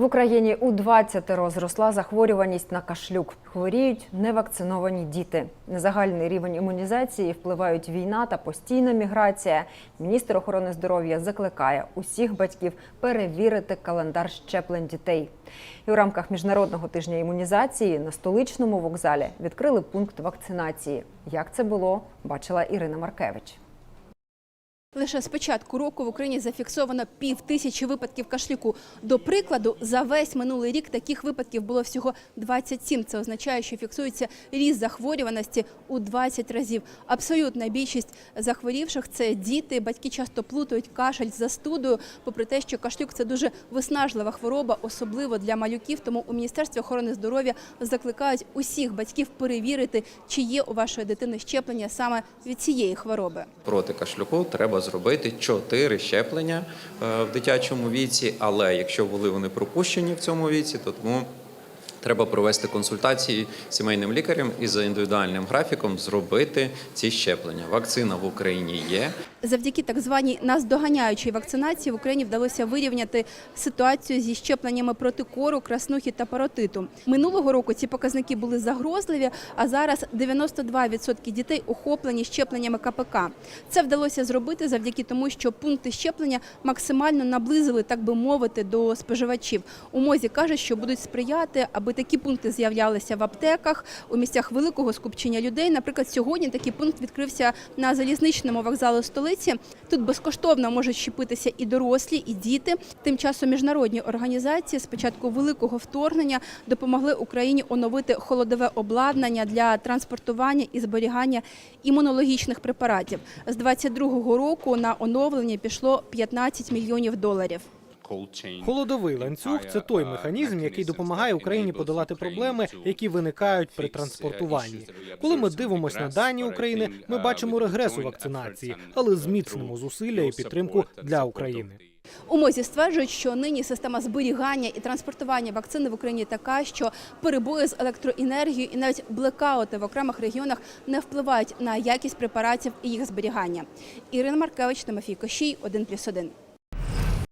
В Україні у 20 зросла захворюваність на кашлюк. Хворіють невакциновані діти. На загальний рівень імунізації впливають війна та постійна міграція. Міністр охорони здоров'я закликає усіх батьків перевірити календар щеплень дітей. І у рамках міжнародного тижня імунізації на столичному вокзалі відкрили пункт вакцинації. Як це було, бачила Ірина Маркевич. Лише з початку року в Україні зафіксовано пів тисячі випадків кашлюку. До прикладу, за весь минулий рік таких випадків було всього 27. Це означає, що фіксується ріст захворюваності у 20 разів. Абсолютна більшість захворівших це діти. Батьки часто плутають кашель з застудою, попри те, що кашлюк це дуже виснажлива хвороба, особливо для малюків. Тому у міністерстві охорони здоров'я закликають усіх батьків перевірити, чи є у вашої дитини щеплення саме від цієї хвороби. Проти кашлюку треба зробити чотири щеплення е, в дитячому віці, але якщо були вони пропущені в цьому віці, то тому треба провести консультації з сімейним лікарем і за індивідуальним графіком зробити ці щеплення. Вакцина в Україні є. Завдяки так званій наздоганяючій вакцинації в Україні вдалося вирівняти ситуацію зі щепленнями проти кору, краснухи та паротиту. Минулого року ці показники були загрозливі, а зараз 92% дітей охоплені щепленнями КПК. Це вдалося зробити завдяки тому, що пункти щеплення максимально наблизили, так би мовити, до споживачів. У мозі кажуть, що будуть сприяти, аби такі пункти з'являлися в аптеках у місцях великого скупчення людей. Наприклад, сьогодні такий пункт відкрився на залізничному вокзалу столиці. Тут безкоштовно можуть щепитися і дорослі, і діти. Тим часом міжнародні організації з початку великого вторгнення допомогли Україні оновити холодове обладнання для транспортування і зберігання імунологічних препаратів. З 22-го року на оновлення пішло 15 мільйонів доларів. Холодовий ланцюг це той механізм, який допомагає Україні подолати проблеми, які виникають при транспортуванні. Коли ми дивимося на дані України, ми бачимо регрес у вакцинації, але зміцнимо зусилля і підтримку для України. У МОЗі стверджують, що нині система зберігання і транспортування вакцини в Україні така, що перебої з електроенергією і навіть блекаути в окремих регіонах не впливають на якість препаратів і їх зберігання. Ірина Маркевич, Тимофій Кощій, 1+,1.